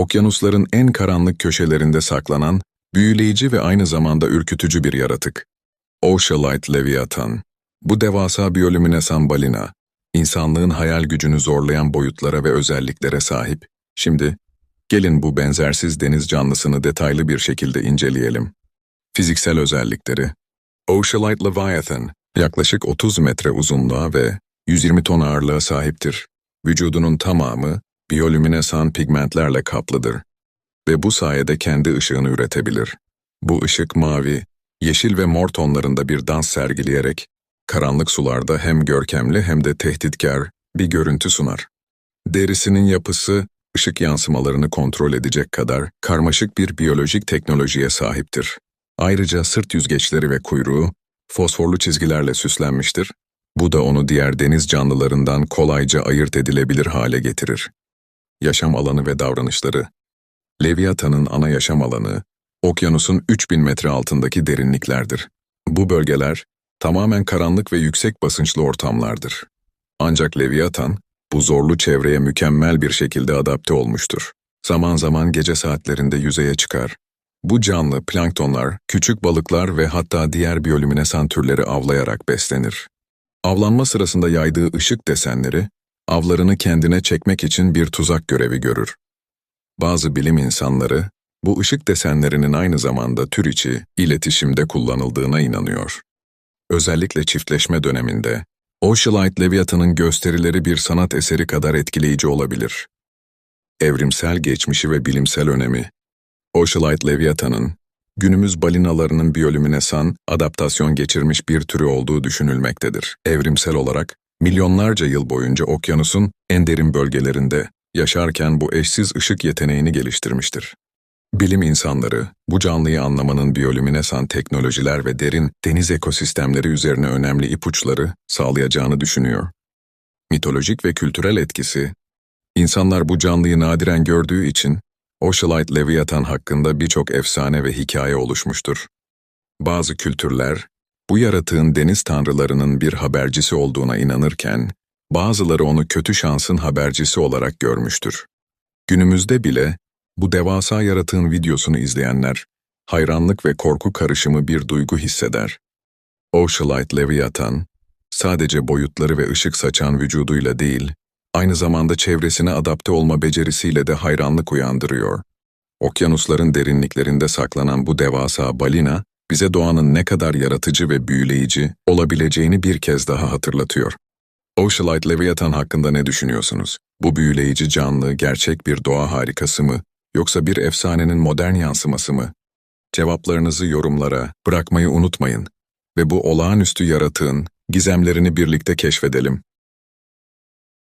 okyanusların en karanlık köşelerinde saklanan, büyüleyici ve aynı zamanda ürkütücü bir yaratık. Oceanite Leviathan. Bu devasa biyolüminesan balina, insanlığın hayal gücünü zorlayan boyutlara ve özelliklere sahip. Şimdi, gelin bu benzersiz deniz canlısını detaylı bir şekilde inceleyelim. Fiziksel özellikleri Oceanite Leviathan, yaklaşık 30 metre uzunluğa ve 120 ton ağırlığa sahiptir. Vücudunun tamamı biyolüminesan pigmentlerle kaplıdır ve bu sayede kendi ışığını üretebilir. Bu ışık mavi, yeşil ve mor tonlarında bir dans sergileyerek karanlık sularda hem görkemli hem de tehditkar bir görüntü sunar. Derisinin yapısı ışık yansımalarını kontrol edecek kadar karmaşık bir biyolojik teknolojiye sahiptir. Ayrıca sırt yüzgeçleri ve kuyruğu fosforlu çizgilerle süslenmiştir. Bu da onu diğer deniz canlılarından kolayca ayırt edilebilir hale getirir. Yaşam alanı ve davranışları Leviathan'ın ana yaşam alanı, okyanusun 3000 metre altındaki derinliklerdir. Bu bölgeler tamamen karanlık ve yüksek basınçlı ortamlardır. Ancak Leviathan, bu zorlu çevreye mükemmel bir şekilde adapte olmuştur. Zaman zaman gece saatlerinde yüzeye çıkar. Bu canlı planktonlar, küçük balıklar ve hatta diğer biyolüminesan türleri avlayarak beslenir. Avlanma sırasında yaydığı ışık desenleri, avlarını kendine çekmek için bir tuzak görevi görür. Bazı bilim insanları, bu ışık desenlerinin aynı zamanda tür içi iletişimde kullanıldığına inanıyor. Özellikle çiftleşme döneminde, Oceanite Leviathan'ın gösterileri bir sanat eseri kadar etkileyici olabilir. Evrimsel geçmişi ve bilimsel önemi Oceanite Leviathan'ın, günümüz balinalarının biyolüminesan, adaptasyon geçirmiş bir türü olduğu düşünülmektedir. Evrimsel olarak, milyonlarca yıl boyunca okyanusun en derin bölgelerinde yaşarken bu eşsiz ışık yeteneğini geliştirmiştir. Bilim insanları, bu canlıyı anlamanın biyolüminesan teknolojiler ve derin deniz ekosistemleri üzerine önemli ipuçları sağlayacağını düşünüyor. Mitolojik ve kültürel etkisi, insanlar bu canlıyı nadiren gördüğü için Oceanite Leviathan hakkında birçok efsane ve hikaye oluşmuştur. Bazı kültürler, bu yaratığın deniz tanrılarının bir habercisi olduğuna inanırken, bazıları onu kötü şansın habercisi olarak görmüştür. Günümüzde bile bu devasa yaratığın videosunu izleyenler, hayranlık ve korku karışımı bir duygu hisseder. Oceanite Leviathan, sadece boyutları ve ışık saçan vücuduyla değil, aynı zamanda çevresine adapte olma becerisiyle de hayranlık uyandırıyor. Okyanusların derinliklerinde saklanan bu devasa balina, bize doğanın ne kadar yaratıcı ve büyüleyici olabileceğini bir kez daha hatırlatıyor. Oceanite Leviathan hakkında ne düşünüyorsunuz? Bu büyüleyici canlı gerçek bir doğa harikası mı, yoksa bir efsanenin modern yansıması mı? Cevaplarınızı yorumlara bırakmayı unutmayın ve bu olağanüstü yaratığın gizemlerini birlikte keşfedelim.